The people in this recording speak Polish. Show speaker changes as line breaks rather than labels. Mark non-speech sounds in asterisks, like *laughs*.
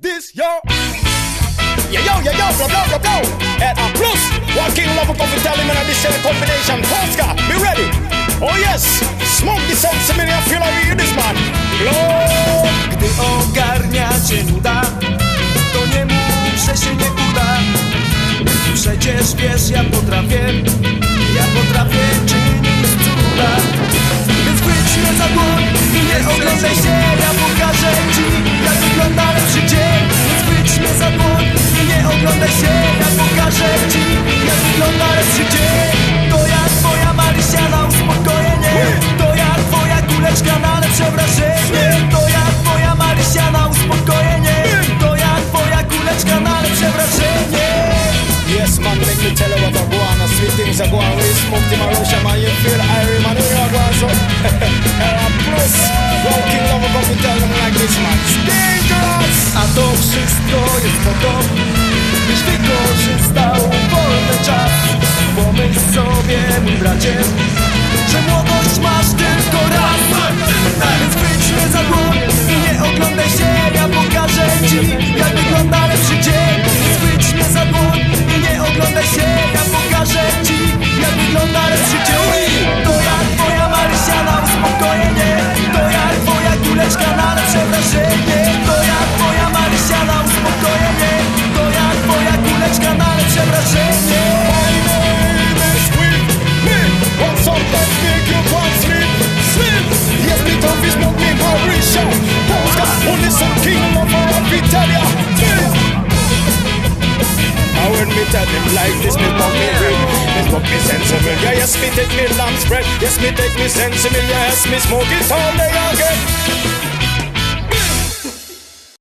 this, yo. Yeah, yo, yeah, yo, blah, blah, blah, blah. And a plus, one king love tell him in this uh, combination. Tosca, be ready. Oh, yes. Smoke the sense of me, I feel like you this man.
Gdy ogarnia cię nuda To nie mów, że się nie uda Przecież wiesz, ja potrafię Ja potrafię lepsze wrażenie To jak twoja Marysia na uspokojenie To jak twoja kuleczka na lepsze wrażenie
Yes, man, make me tell you what I on. The sweet things I on. We smoke the Marusha, man. You feel irie, man. Here I go on, so. And a *laughs* plus, one king love come to tell them like this, man. Dangerous.
A to wszystko jest po to Byś wykorzystał
me Marisha. Polska, only some king love for what we tell ya. Now when me tell him like this, me smoke me real, me smoke me sensible. Yeah, yes, me take me lamb spread. Yes, me take me sensible. Yes, me smoke it all day.